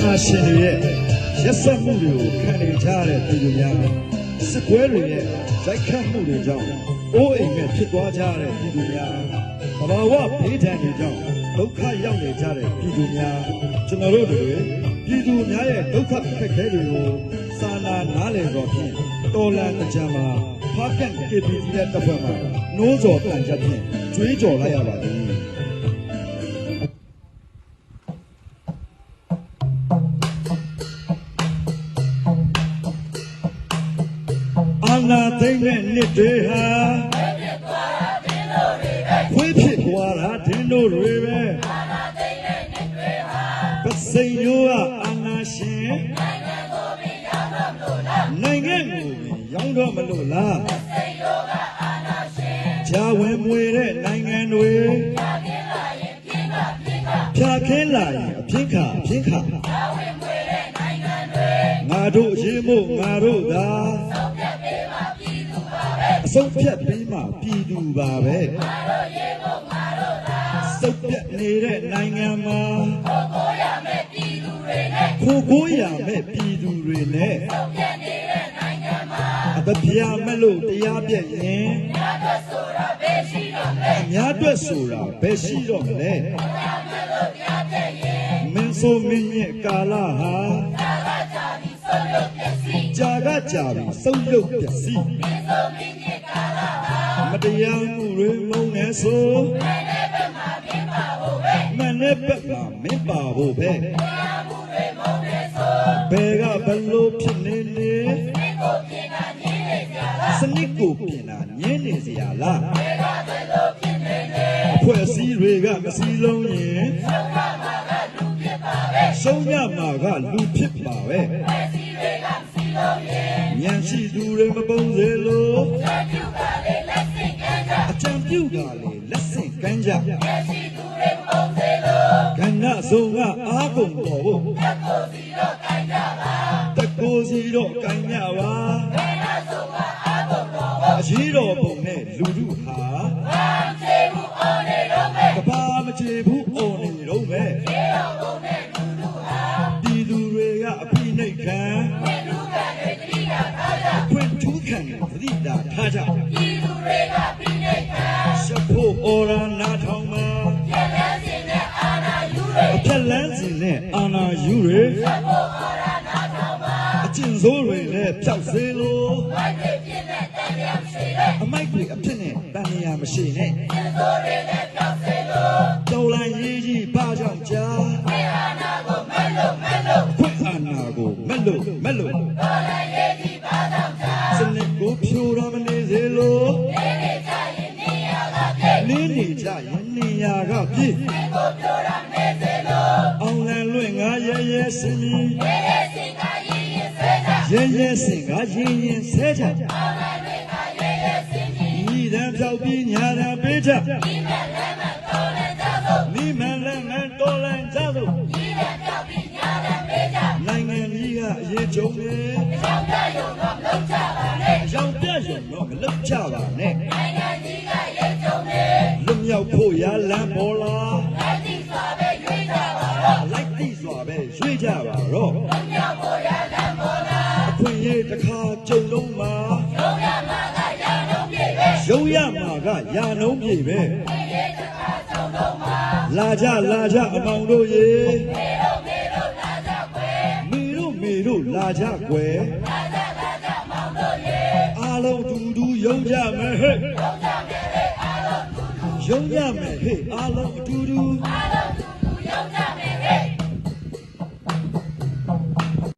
နာရှင်တွေရဲ့ရက်စက်မှုတွေကိုခံနေကြရတဲ့ပြည်သူများစစ်ပွဲတွေရဲ့ရိုက်ခတ်မှုတွေကြောင့်အိုးအိမ်မဲ့ဖြစ်သွားကြရတဲ့ပြည်သူများဘဘာဝဘေးဒဏ်တွေကြောင့်ဒုက္ခရောက်နေကြတဲ့ပြည်သူများကျွန်တော်တို့တွေပြည်သူများရဲ့ဒုက္ခခက်ခဲတွေကိုစာနာနားလည်တော်ဖြင့်တော်လန်တကြံမှာဖားကန့် KPP ရဲ့တပ်ဖွဲ့မှာနိုးစော်တန်ချက်ဖြင့်ကြွေးကြော်လိုက်ရပါသည် သိမ့်တဲ့နှစ်တွေဟာခွေးဖြစ်သွားတာဒင်းတို့တွေပဲပစိန်ရိုးကအာနာရှင်နိုင်ငံကိုရောင်းတော့မလို့လားဂျာဝင်မွေတဲ့နိုင်ငံတွေဖြာခင်းလာရင်အပြင်းခါအပြင်းခါငါတို့ရေမို့ငါတို့သာအ ဆုံးဖြတ်ပြီးမှပြည်သူပါပဲစုပ်ပြတ်နေတဲ့နိုင်ငံမှာခိုးကိုရမဲ့ပြည်သူတွေနဲ့အတပြာမဲ့လို့တရားပြည့်ရင်အများအတွက်ဆိုတာဘယ်ရှိတော့မလဲမင်းဆိုမင်းရဲ့ကာလဟာကြာကကြာပြီဆုံးယုတ်ပျက်စီးမတရား မှုတွေမုန်းနေဆိုမနဲ့ဘက်မှာမင်းပါဖို့ပဲဘယ်ကဘလို့ဖြစ်နေနေစနစ်ကိုပြင်တာညင်းနေစရာလားအဖွဲ့အစည်းတွေကမစည်းလုံးရင်ဆုံးရမှာကလူဖြစ်ပါပဲညံရှိသူတွေမပုံစေလို့ အကြံပြုကလေလက်ဆင့်ကမ်းကြကဏ္ဍဆုံးကအာကုန်တော်ဖို့တကိုစီတော့ကမ်းကြပါအရှိတော်ပုံနဲ့လူလူဟာ ဖို့အော်ရနာထောင်မှာအဖြက်လန်းစင်နဲ့အာနာယူတွေအကျင့်ဆိုးတွေလည်းဖြောက်စေလို့အမိုက်တွေအဖြစ်နဲ့တန်မြာမရှိနဲ့တော်လန်ရေးကြီးဘာကြောင့်ကြာ စင်မီရဲရဲစင်ကရင်ရင်ဆဲကြညီတန်းပြောက်ပြီးညာတန်းပေးကြမိမန်လည်းမန်တော်လန်ကြသို့နိုင်ငံကြီးကအရေးကြုံနေရောက်ပြရုံတော့မလုပ်ကြပါနဲ့ရောက်ပြရုံတော့မလုပ်ကြပါနဲ့လွတ်မြောက်ဖို့ရလမ်းပေါ်လာ ပဲရွေးကြပါတော့လွတ်မြောက်ဖို့ရလမ်းပေါ်လာအခွင့်အရေးတစ်ခါကြုံလုံးမှာရုံရမှာကယာနှုံးပြေပဲရုံရမှာကယာနှုံးပြေပဲလာကြလာကြအမောင်တို့ရေမေတို့မေတို့လာကြကွယ်အားလုံးတူတူရုံကြမယ်ဟဲ့ရုံကြမယ်ဟဲ့အားလုံးအတူတူ